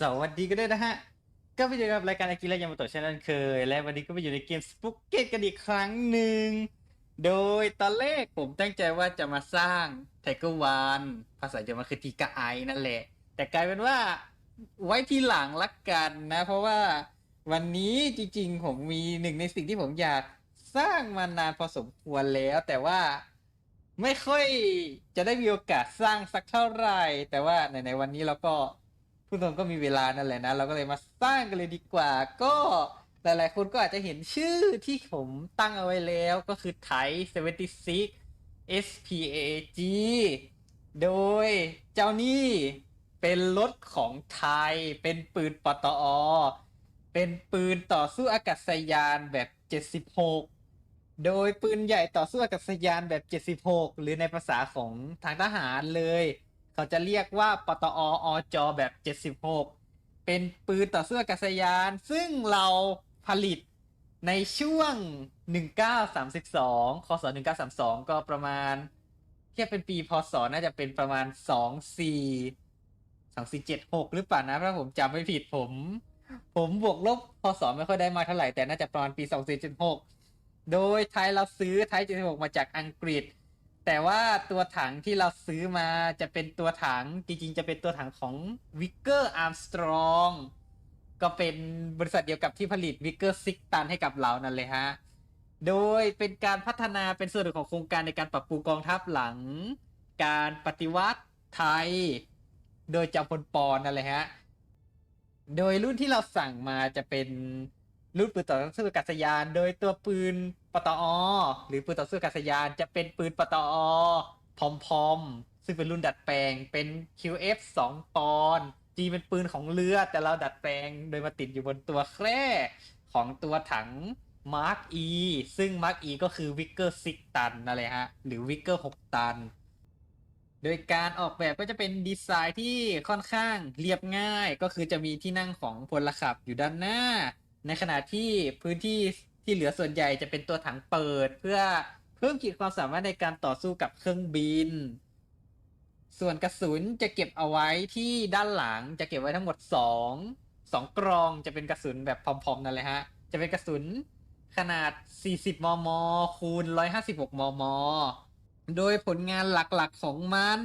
สวัสดีกันด้วยนะฮะ ก็ไปอยู่กับรายการอากิระยามาโตะเช่นนั้นเคย และวันนี้ก็ไปอยู่ในเกมสปุกเกตกันอีกครั้งหนึ่ง โดยตอนแรกผมตั้งใจว่าจะมาสร้างไทเกอร์วานภาษาเยอรมันคือทีกาไอนั่นแหละ แต่กลายเป็นว่าไว้ทีหลังละกันนะ เพราะว่าวันนี้จริงๆ ผมมีหนึ่งในสิ่งที่ผมอยากสร้างมานานพอสมควรแล้ว แต่ว่าไม่ค่อยจะได้มีโอกาสสร้างสักเท่าไหร่ แต่ว่าในในวันนี้เราก็ ผู้ตงก็มีเวลานั่นแหละนะ เราก็เลยมาสร้างกันเลยดีกว่า ก็หลายๆคนก็อาจจะเห็นชื่อที่ผมตั้งเอาไว้แล้วก็คือไท76 SPAG โดยเจ้านี่เป็นรถของไทย เป็นปืนปตอ เป็นปืนต่อสู้อากาศยานแบบ 76 โดยปืนใหญ่ต่อสู้อากาศยานแบบ 76 หรือในภาษาของทางทหารเลย เขาจะเรียกว่าปตออจอแบบ 76 เป็นปืนต่อสู้อากาศยาน ซึ่งเราผลิตในช่วง 1932คศ1932 ก็ประมาณเทียบเป็นปีพศน่าจะเป็นประมาณ 24 2476 หรือเปล่านะถ้าผมจำไม่ผิดผม ผมบวกลบพศไม่ค่อยได้มาเท่าไหร่แต่น่าจะประมาณปี 2476 โดยไทยเราซื้อไทย76 มาจากอังกฤษ แต่ว่าตัวถังที่เราซื้อมาจะเป็นตัวถังจริงๆ จะเป็นตัวถังของ w i c k e r Armstrong ก็เป็นบริษัทเดียวกับที่ผลิต w i c k e r s i x t o n ให้กับเรานั่นเลยฮะ โดยเป็นการพัฒนาเป็นส่วนหนึ่งของโครงการในการปรับปรุงกองทัพหลัง การปฏิวัติไทย โดยจอมพลปอนนั่นเลยฮะ โดยรุ่นที่เราสั่งมาจะเป็น รุ่นปืนต่อสู้อากาศยาน โดยตัวปืนปตอ หรือปืนต่อสู้อากาศยานจะเป็นปืนปตอพอมพอมๆซึ่งเป็นรุ่นดัดแปลงเป็น QF 2ปอนจริงเป็นปืนของเรือ แต่เราดัดแปลงโดยมาติดอยู่บนตัวแคร่ของตัวถัง Mark E ซึ่ง Mark E ก็คือ Vicker 6ตันนั่นแหละฮะ หรือ Vicker 6ตัน โดยการออกแบบก็จะเป็นดีไซน์ที่ค่อนข้างเรียบง่าย ก็คือจะมีที่นั่งของพลขับอยู่ด้านหน้า ในขณะที่พื้นที่ที่เหลือส่วนใหญ่จะเป็นตัวถังเปิด เพื่อเพิ่มขีดความสามารถในการต่อสู้กับเครื่องบิน ส่วนกระสุนจะเก็บเอาไว้ที่ด้านหลังจะเก็บไว้ทั้งหมด 2 2 กรองจะเป็นกระสุนแบบพร้อมๆนั่นเลยฮะ จะเป็นกระสุนขนาด 40 มม คูณ 156 มม โดยผลงานหลักๆของมัน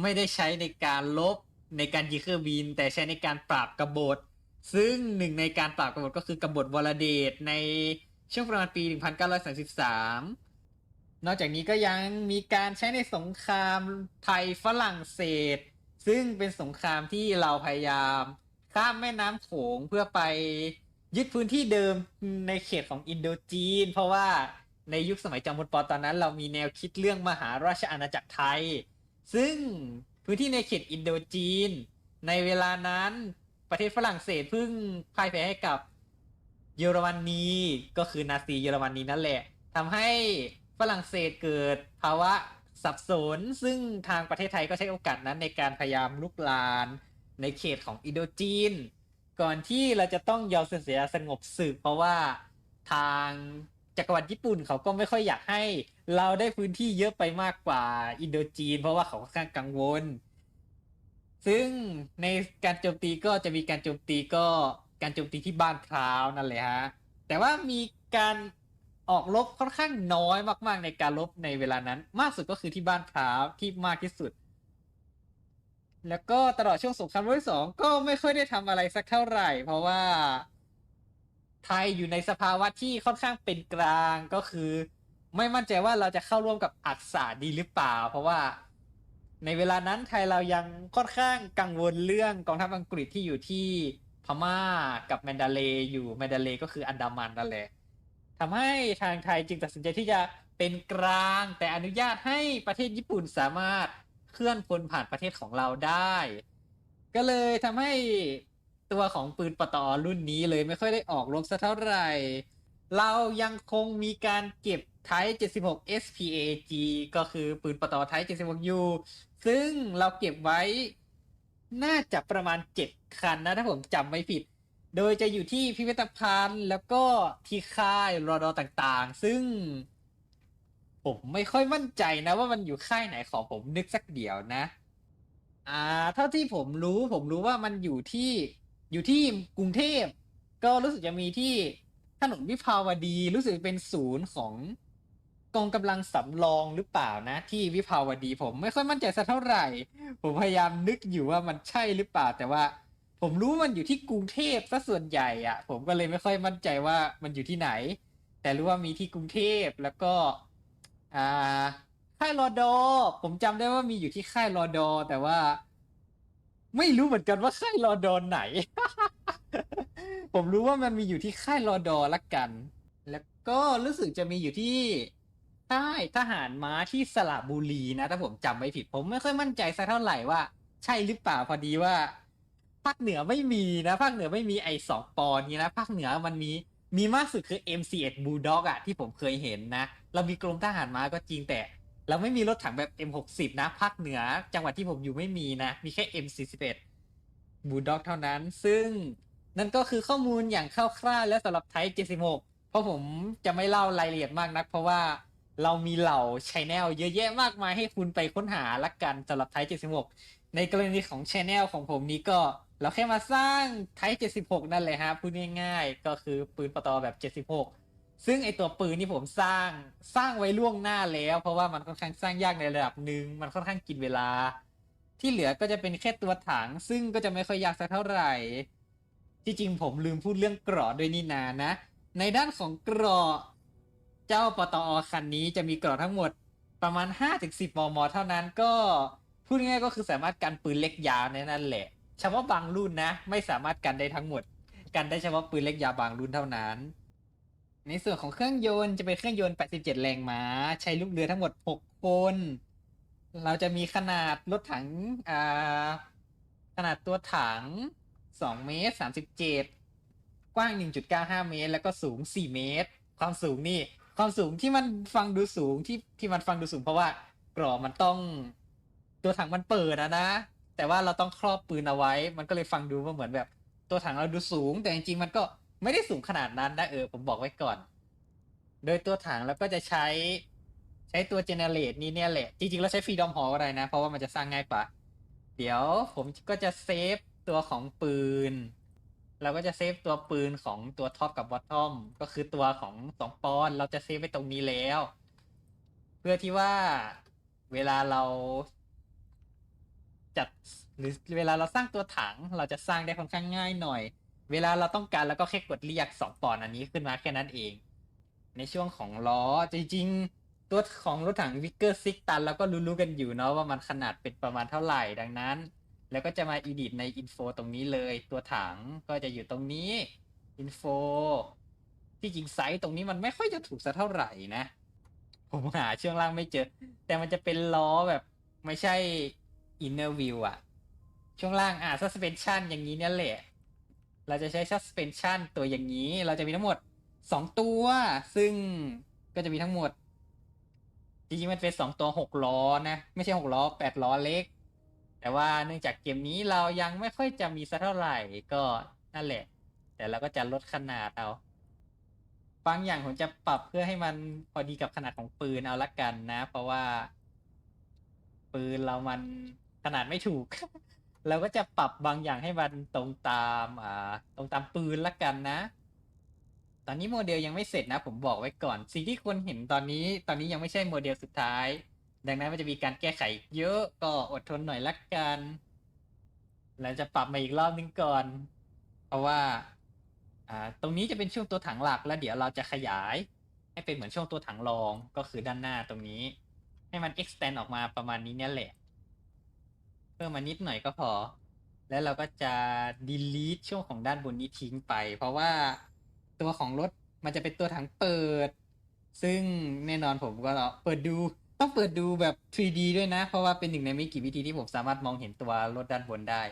ไม่ได้ใช้ในการลบในการยิงเครื่องบิน แต่ใช้ในการปราบกบฏ ซึ่งหนึ่งในการปราบกบฏก็คือกบฏวรเดชในช่วงประมาณปี 1933 นอกจากนี้ก็ยังมีการใช้ในสงครามไทยฝรั่งเศส ซึ่งเป็นสงครามที่เราพยายามข้ามแม่น้ำโขงเพื่อไปยึดพื้นที่เดิมในเขตของอินโดจีน เพราะว่าในยุคสมัยจอมพลปตอนนั้น เรามีแนวคิดเรื่องมหาราชอาณาจักรไทย ซึ่งพื้นที่ในเขตอินโดจีน ในเวลานั้น ประเทศฝรั่งเศสเพิ่งพ่ายแพ้ให้กับเยอรมนีก็คือนาซีเยอรมนีนั่นแหละทำให้ฝรั่งเศสเกิดภาวะสับสน ซึ่งทางประเทศไทยก็ใช้โอกาสนั้นในการพยายามลุกลานในเขตของอินโดจีน ก่อนที่เราจะต้องยอมเสียสงบศึกเพราะว่าทางจักรวรรดิญี่ปุ่นเขาก็ไม่ค่อยอยากให้ เราได้พื้นที่เยอะไปมากกว่าอินโดจีน เพราะว่าเขาค่อนข้างกังวล ซึ่งในการโจมตีก็จะมีการโจมตีก็การโจมตีที่บ้านพร้าวนั่นแหละฮะ แต่ว่ามีการออกรบค่อนข้างน้อยมากๆในการรบในเวลานั้น มากสุดก็คือที่บ้านพร้าวที่มากที่สุด แล้วก็ตลอดช่วงสงครามโลกที่สองก็ไม่ค่อยได้ทำอะไรสักเท่าไหร่ เพราะว่า ไทยอยู่ในสภาวะที่ค่อนข้างเป็นกลางก็คือ ไม่มั่นใจว่าเราจะเข้าร่วมกับอักษาดีหรือเปล่า เพราะว่า ในเวลานั้นไทยเรายังค่อนข้างกังวลเรื่องกองทัพอังกฤษที่อยู่ที่พม่ากับแมนดาเลย์อยู่แมนดาเลย์ก็คืออันดามันนั่นแหละทำให้ทางไทยจึงตัดสินใจที่จะเป็นกลางแต่อนุญาตให้ประเทศญี่ปุ่นสามารถเคลื่อนพลผ่านประเทศของเราได้ ก็เลยทำให้ตัวของปืนปตอรุ่นนี้เลยไม่ค่อยได้ออกรบสักเท่าไหร่ เรายังคงมีการเก็บ ไทป์76 SPAG ก็คือปืนปตอไทป์76 U ซึ่งเราเก็บไว้ น่าจะประมาณ 7 คันนะ ถ้าผมจำไม่ผิด โดยจะอยู่ที่พิพิธภัณฑ์ แล้วก็ที่ค่ายรอดอต่างๆ ซึ่ง ผมไม่ค่อยมั่นใจนะว่ามันอยู่ค่ายไหนขอผมนึกสักเดียวนะ อ่า เท่าที่ผมรู้ผมรู้ว่ามันอยู่ที่อยู่ที่กรุงเทพ ก็รู้สึกจะมีที่ถนนวิภาวดีรู้สึกเป็นศูนย์ของ กองกำลังสำรองหรือเปล่านะ ที่วิภาวดีผมไม่ค่อยมั่นใจสักเท่าไหร่ ผมพยายามนึกอยู่ว่ามันใช่หรือเปล่า แต่ว่า ผมรู้มันอยู่ที่กรุงเทพซะส่วนใหญ่อะ ผมก็เลยไม่ค่อยมั่นใจว่ามันอยู่ที่ไหน แต่รู้ว่ามีที่กรุงเทพแล้วก็อ่าค่ายรอดอ ผมจำได้ว่ามีอยู่ที่ค่ายรอดอ แต่ว่า ไม่รู้เหมือนกันว่าค่ายรอดอไหน ผมรู้ว่ามันมีอยู่ที่ค่ายรอดอละกัน แล้วก็รู้สึกจะมีอยู่ที่ ค่ทหารม้าที่สระบุรีนะถ้าผมจำไม่ผิดผมไม่ค่อยมั่นใจสักเท่าไหร่ว่า ใช่หรือเปล่าพอดีว่าภาคเหนือไม่มีนะภาคเหนือไม่มีไอสองปอนนี้นะภาคเหนือมันมีมีมากสุดคือ M41 Bulldog อะที่ผมเคยเห็นนะ เรามีกรมทหารม้าก็จริงแต่ เราไม่มีรถถังแบบ M60 นะภาคเหนือจังหวัดที่ผมอยู่ไม่มีนะ มีแค่ M41 Bulldog เท่านั้น ซึ่งนั่นก็คือข้อมูลอย่างคร่าวๆและสำหรับไทป์76เพราะผมจะไม่เล่ารายละเอียดมากนัก เพราะว่า เรามีเหล่าชแนลเยอะแยะมากมายให้คุณไปค้นหาละกันสำหรับไทป์76 ในกรณีของชแนลของผมนี้ก็เราแค่มาสร้างไทป์76 นั่นเลยฮะพูดง่ายๆ ก็คือปืนปตอแบบ 76 ซึ่งไอตัวปืนที่ผมสร้างสร้างไว้ล่วงหน้าแล้ว เพราะว่ามันค่อนข้างสร้างยากในระดับหนึ่งมันค่อนข้างกินเวลา ที่เหลือก็จะเป็นแค่ตัวถัง ซึ่งก็จะไม่ค่อยยากสักเท่าไหร่ที่จริงผมลืมพูดเรื่องกราะด้วยนี่นานะ ในด้านของกราะ เจ้าปตอคันนี้จะมีเกราะทั้งหมดประมาณ 5-10 มม เท่านั้นก็พูดง่ายก็คือสามารถกันปืนเล็กยาวในนั่นแหละ เฉพาะบางรุ่นนะ ไม่สามารถกันได้ทั้งหมด กันได้เฉพาะปืนเล็กยาวบางรุ่นเท่านั้น ในส่วนของเครื่องยนต์จะเป็นเครื่องยนต์ 87 แรงม้า ใช้ลูกเรือทั้งหมด 6 คน เราจะมีขนาดรถถังอ่าขนาดตัวถัง 2 เมตร 37 กว้าง 1.95 เมตร แล้วก็สูง 4 เมตร ความสูงนี่ ความสูงที่มันฟังดูสูงที่ที่มันฟังดูสูงเพราะว่ากรอบมันต้องตัวถังมันเปิดนะนะ แต่ว่าเราต้องครอบปืนเอาไว้ มันก็เลยฟังดูว่าเหมือนแบบ ตัวถังเราดูสูง แต่จริงๆมันก็ไม่ได้สูงขนาดนั้นนะเออผมบอกไว้ก่อน โดยตัวถังแล้วก็จะใช้ใช้ตัวเจเนเรตนี้เนี่ยแหละ จริงๆเราใช้ฟรีดอมฮอก็ได้นะ เพราะว่ามันจะสร้างง่ายกว่า เดี๋ยวผมก็จะเซฟตัวของปืน เราก็จะเซฟตัวปืนของตัวท็อปกับบอททอมก็คือตัวของสองปอนเราจะเซฟไว้ตรงนี้แล้ว เพื่อที่ว่าเวลาเราจัดหรือเวลาเราสร้างตัวถังเราจะสร้างได้ค่อนข้างง่ายหน่อย เวลาเราต้องการแล้วก็แค่กดเรียกสองปอนอันนี้ขึ้นมาแค่นั้นเอง ในช่วงของล้อจริงๆ ตัวของรถถังวิกเกอร์ซิกตันเราก็รู้ๆกันอยู่เนาะว่ามันขนาดเป็นประมาณเท่าไหร่ดังนั้น แล้วก็จะมาอีดิทในอินโฟตรงนี้เลย ตัวถังก็จะอยู่ตรงนี้อินโฟที่จริงไซส์ตรงนี้มันไม่ค่อยจะถูกสักเท่าไหร่นะ ผมหาช่วงล่างไม่เจอ แต่มันจะเป็นล้อแบบไม่ใช่ inner view อะช่วงล่างอะ suspension อย่างนี้เนี่ยแหละ เราจะใช้ suspension ตัวอย่างนี้ เราจะมีทั้งหมดสองตัว ซึ่งก็จะมีทั้งหมดจริงๆมันเป็นสองตัวหกล้อนะ ไม่ใช่หกล้อแปดล้อเล็ก แต่ว่าเนื่องจากเกมนี้เรายังไม่ค่อยจะมีสักเท่าไหร่ก็นั่นแหละ แต่เราก็จะลดขนาดเอาบางอย่างผมจะปรับเพื่อให้มันพอดีกับขนาดของปืนเอาละกันนะ เพราะว่า ปืนเรามันขนาดไม่ถูก เราก็จะปรับบางอย่างให้มันตรงตามอ่าตรงตามปืนละกันนะ ตอนนี้โมเดลยังไม่เสร็จนะ ผมบอกไว้ก่อน สิ่งที่ควรเห็นตอนนี้ ตอนนี้ยังไม่ใช่โมเดลสุดท้าย ดังนั้นมันจะมีการแก้ไขเยอะก็อดทนหน่อยละกันเราจะปรับมาอีกรอบนึงก่อน เพราะว่าอ่าตรงนี้จะเป็นช่วงตัวถังหลักแล้วเดี๋ยวเราจะขยาย ให้เป็นเหมือนช่วงตัวถังรองก็คือด้านหน้าตรงนี้ ให้มัน extend ออกมาประมาณนี้เนี่ยแหละ เพิ่มมานิดหน่อยก็พอ แล้วเราก็จะ delete ช่วงของด้านบนนี้ทิ้งไป เพราะว่าตัวของรถมันจะเป็นตัวถังเปิด ซึ่งแน่นอนผมก็เปิดดู ต้องเปิดดูแบบ 3D ด้วยนะ เพราะว่าเป็นหนึ่งในไม่กี่วิธีที่ผมสามารถมองเห็นตัวรถด้านบนได้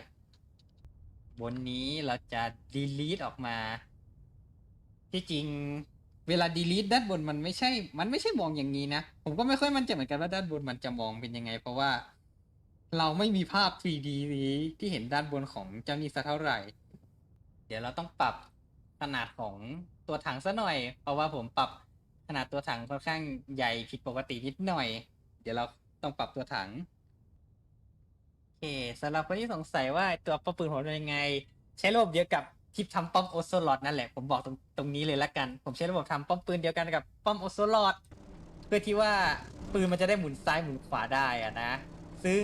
บนนี้เราจะ delete ออกมา ที่จริงเวลา delete ด้านบนมันไม่ใช่ มันไม่ใช่มองอย่างนี้นะ ผมก็ไม่ค่อยมั่นใจเหมือนกันว่าด้านบนมันจะมองเป็นยังไง เพราะว่าเราไม่มีภาพ 3D นี้ที่เห็นด้านบนของเจ้านี่สักเท่าไหร่ เดี๋ยวเราต้องปรับขนาดของตัวถังซะหน่อย เพราะว่าผมปรับ ขนาดตัวถังค่อนข้างใหญ่ผิดปกตินิดหน่อย เดี๋ยวเราต้องปรับตัวถังโอเคสำหรับคนที่สงสัยว่าตัวป้อมปืนผมเป็นยังไง ใช้ระบบเดียวกับที่ทำป้อมโอโซลอดนั่นแหละผมบอกตรงตรงนี้เลยละกัน ผมใช้ระบบทำป้อมปืนเดียวกันกับป้อมโอโซลอดเพื่อที่ว่าปืนมันจะได้หมุนซ้ายหมุนขวาได้อะนะ ซึ่ง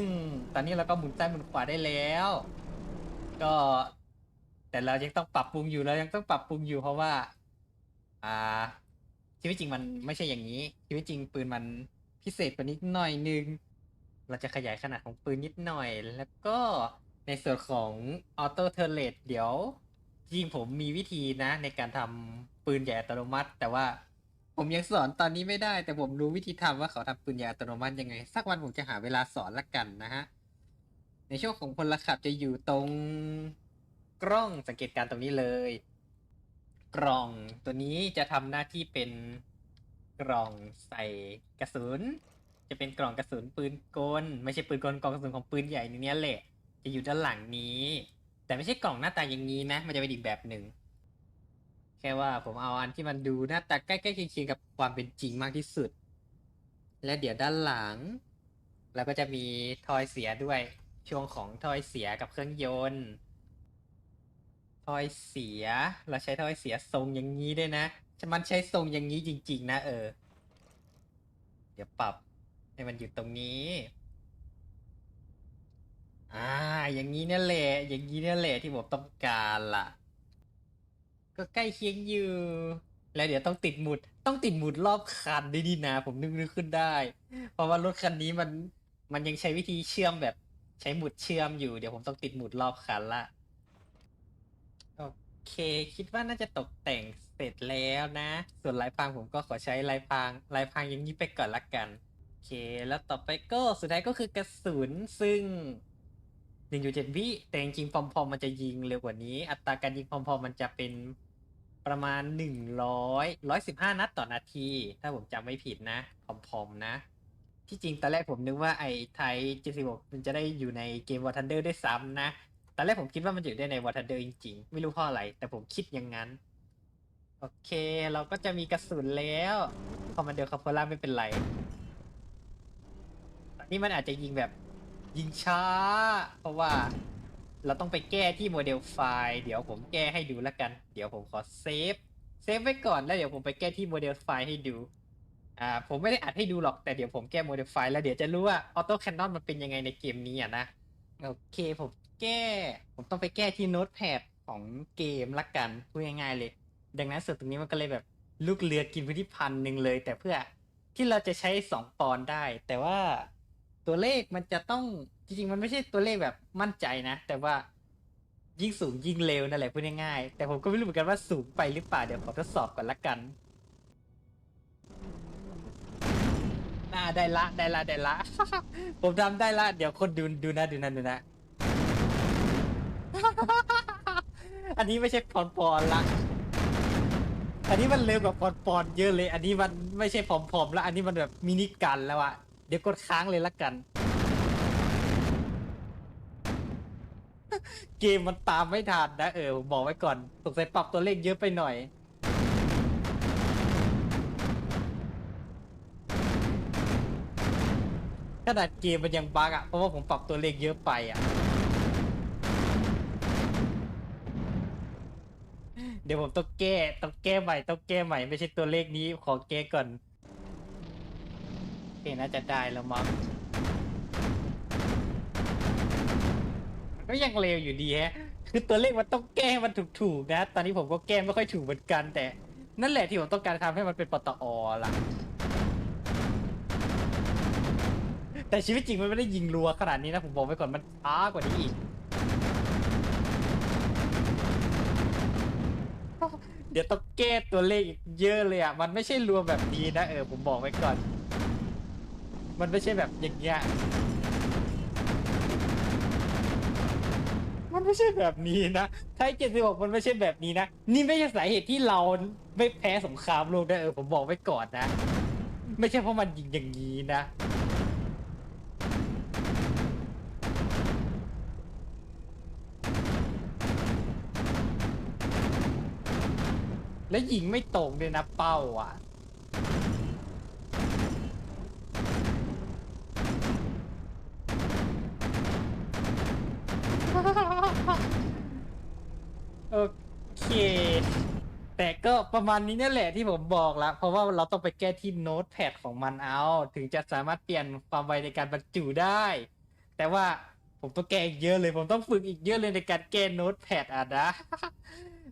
ตอนนี้เราก็หมุนซ้ายหมุนขวาได้แล้ว ก็ แต่เรายังต้องปรับปรุงอยู่เรายังต้องปรับปรุงอยู่เพราะว่า อ่า ชีวิตจริงมันไม่ใช่อย่างนี้ ชีวิตจริงปืนมันพิเศษกว่านี้หน่อยนึง เราจะขยายขนาดของปืนนิดหน่อย แล้วก็ในส่วนของออโต้เทอร์เลตเดี๋ยวจริงผมมีวิธีนะ ในการทำปืนใหญ่อัตโนมัติ แต่ว่าผมยังสอนตอนนี้ไม่ได้ แต่ผมรู้วิธีทำว่าเขาทำปืนใหญ่อัตโนมัติยังไง สักวันผมจะหาเวลาสอนละกันนะฮะ ในช่วงของพลขับจะอยู่ตรงกล้องสังเกตการณ์ตรงนี้เลย กล่องตัวนี้จะทำหน้าที่เป็นกล่องใส่กระสุน จะเป็นกล่องกระสุนปืนกล ไม่ใช่ปืนกลกล่องกระสุนของปืนใหญ่นี่เนี้ยแหละ จะอยู่ด้านหลังนี้ แต่ไม่ใช่กล่องหน้าตาอย่างนี้นะ มันจะเป็นอีกแบบหนึ่งแค่ว่าผมเอาอันที่มันดูหน้าตาใกล้ๆเคียงๆกับความเป็นจริงมากที่สุด และเดี๋ยวด้านหลังแล้วก็จะมีทอยเสียด้วยช่วงของทอยเสียกับเครื่องยนต์ ทอยเสีย เราใช้ทอยเสียทรงอย่างนี้ด้วยนะมันใช้ทรงอย่างนี้จริง ๆ นะ เออ เดี๋ยวปรับให้มันอยู่ตรงนี้ อ่า อย่างนี้นั่นแหละ อย่างนี้นั่นแหละที่ผมต้องการล่ะ ก็ใกล้เคียงอยู่ แล้วเดี๋ยวต้องติดหมุด ต้องติดหมุดรอบคันด้วยดีนะ ผมนึกนึกขึ้นได้ เพราะว่ารถคันนี้มัน มันยังใช้วิธีเชื่อมแบบ ใช้หมุดเชื่อมอยู่ เดี๋ยวผมต้องติดหมุดรอบคันละ เค คิดว่าน่าจะตกแต่งเสร็จแล้วนะ ส่วนลายพรางผมก็ขอใช้ลายพรางลายพรางอย่างนี้ไปก่อนละกัน โอเค แล้วต่อไปก็สุดท้ายก็คือกระสุนซึ่งหนึ่งจุดเจ็ดวิแต่จริงๆพอมพอมมันจะยิงเร็วกว่านี้ อัตราการยิงพอมพอมมันจะเป็นประมาณหนึ่งร้อยร้อยสิบห้านัดต่อนาที ถ้าผมจำไม่ผิดนะพอมพอมนะ ที่จริงตอนแรกผมนึกว่าไอ้ไทย76มันจะได้อยู่ในเกม War Thunder ด้ซ้ำนะ ตอนแรกผมคิดว่ามันอยู่ได้ใน War Thunder จริงๆ ไม่รู้เพราะอะไร แต่ผมคิดอย่างนั้น โอเค เราก็จะมีกระสุนแล้วคอมมานเดอร์คาโพล่าไม่เป็นไร ตอนนี้มันอาจจะยิงแบบยิงช้า เพราะว่าเราต้องไปแก้ที่โมเดลไฟล์เดี๋ยวผมแก้ให้ดูแล้วกัน เดี๋ยวผมขอเซฟเซฟไว้ก่อนแล้วเดี๋ยวผมไปแก้ที่โมเดลไฟล์ให้ดูอ่าผมไม่ได้อัดให้ดูหรอกแต่เดี๋ยวผมแก้โมเดลไฟล์แล้วเดี๋ยวจะรู้ว่าออโต้แคนนอนมันเป็นยังไงในเกมนี้อะนะ โอเคผม แก้ ผมต้องไปแก้ที่โน้ตแพดของเกมละกันพูดง่ายๆเลย ดังนั้นส่วนตรงนี้มันก็เลยแบบลูกเรือกินพื้นที่พันหนึ่งเลย แต่เพื่อที่เราจะใช้สองปอนได้ แต่ว่าตัวเลขมันจะต้องจริงๆ มันไม่ใช่ตัวเลขแบบมั่นใจนะ แต่ว่ายิ่งสูงยิ่งเร็วนั่นแหละพูดง่ายๆ แต่ผมก็ไม่รู้เหมือนกันว่าสูงไปหรือเปล่าเดี๋ยวขอทดสอบก่อนละกันน่าได้ละได้ละได้ละ ผมทำได้ละ เดี๋ยวคนดูดูนะดูนะดูนะ อันนี้ไม่ใช่ปอนปอนละ อันนี้มันเร็วกว่าปอนปอนเยอะเลย อันนี้มันไม่ใช่ผอมๆแล้ว อันนี้มันแบบมินิกันแล้วอะเดี๋ยวกดค้างเลยละกัน เกมมันตามไม่ทันนะเออผมบอกไว้ก่อนสงสัยปรับตัวเลขเยอะไปหน่อยขนาดเกมมันยังบั๊กอะเพราะว่าผมปรับตัวเลขเยอะไปอะ ดี๋ยวผมต้องแก้ต้องแก้ใหม่ต้องแก้ใหม่ไม่ใช่ตัวเลขนี้ขอแก้ก่อนโอเคน่าจะได้แล้วมั้งมันก็ยังเร็วอยู่ดีฮะ คือตัวเลขมันต้องแก้ให้มันถูกๆนะ ตอนนี้ผมก็แก้ไม่ค่อยถูกเหมือนกันแต่ นั่นแหละที่ผมต้องการทำให้มันเป็นปตอล่ะ แต่ชีวิตจริงมันไม่ได้ยิงรัวขนาดนี้นะผมบอกไว้ก่อนมันช้ากว่านี้อีก เดี๋ยวต้องแก้ตัวเลขอีกเยอะเลยอะ มันไม่ใช่รวมแบบนี้นะเออผมบอกไว้ก่อน มันไม่ใช่แบบอย่างเงี้ย มันไม่ใช่แบบนี้นะไทยเจ็ดสิบหกมันไม่ใช่แบบนี้นะ นี่ไม่ใช่สาเหตุที่เราไม่แพ้สงครามโลกนะเออผมบอกไว้ก่อนนะ ไม่ใช่เพราะมันยิงอย่างนี้นะ และยิงไม่ตรงเลยนะเป้าอะ โอเค แต่ก็ประมาณนี้นี่แหละที่ผมบอกแล้ว เพราะว่าเราต้องไปแก้ที่โน้ตแพดของมันเอา ถึงจะสามารถเปลี่ยนความไวในการบรรจุได้ แต่ว่าผมต้องแก้อีกเยอะเลย ผมต้องฝึกอีกเยอะเลยในการแก้โน้ตแพดอะนะ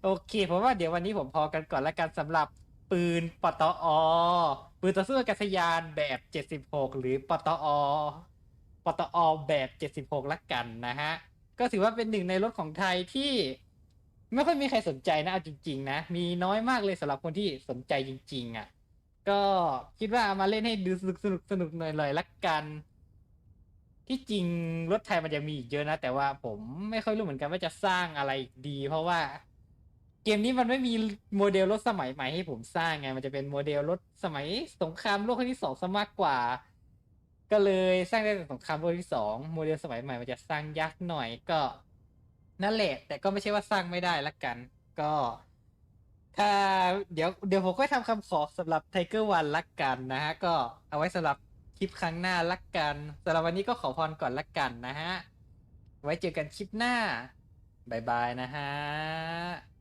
โอเคผมว่าเดี๋ยววันนี้ผมพอกันก่อนละกันสำหรับปืนปตอ ปืนต่อสู้อากาศยานแบบ 76 หรือปตอ ปตอแบบ 76 ละกันนะฮะ ก็ถือว่าเป็นหนึ่งในรถของไทยที่ไม่ค่อยมีใครสนใจนะเอาจริง ๆ นะ มีน้อยมากเลยสำหรับคนที่สนใจจริง ๆ อะ ก็คิดว่ามาเล่นให้ดูสนุกสนุกสนุกหน่อยๆละกัน ที่จริงรถไทยมันจะมีอีกเยอะนะ แต่ว่าผมไม่ค่อยรู้เหมือนกันว่าจะสร้างอะไรดี เพราะว่า เกมนี้มันไม่มีโมเดลรถสมัยใหม่ให้ผมสร้างไง มันจะเป็นโมเดลรถสมัยสงครามโลกครั้งที่สองซะมากกว่า ก็เลยสร้างได้แต่สงครามโลกที่สองโมเดลสมัยใหม่มันจะสร้างยากหน่อยก็นั่นแหละ แต่ก็ไม่ใช่ว่าสร้างไม่ได้ละกัน ก็ ถ้าเดี๋ยวเดี๋ยวผมก็ทำคำขอสำหรับไทเกอร์วันละกันนะฮะ ก็เอาไว้สำหรับคลิปครั้งหน้าละกันสำหรับวันนี้ก็ขอพรก่อนละกันนะฮะ ไว้เจอกันคลิปหน้าบายบายนะฮะ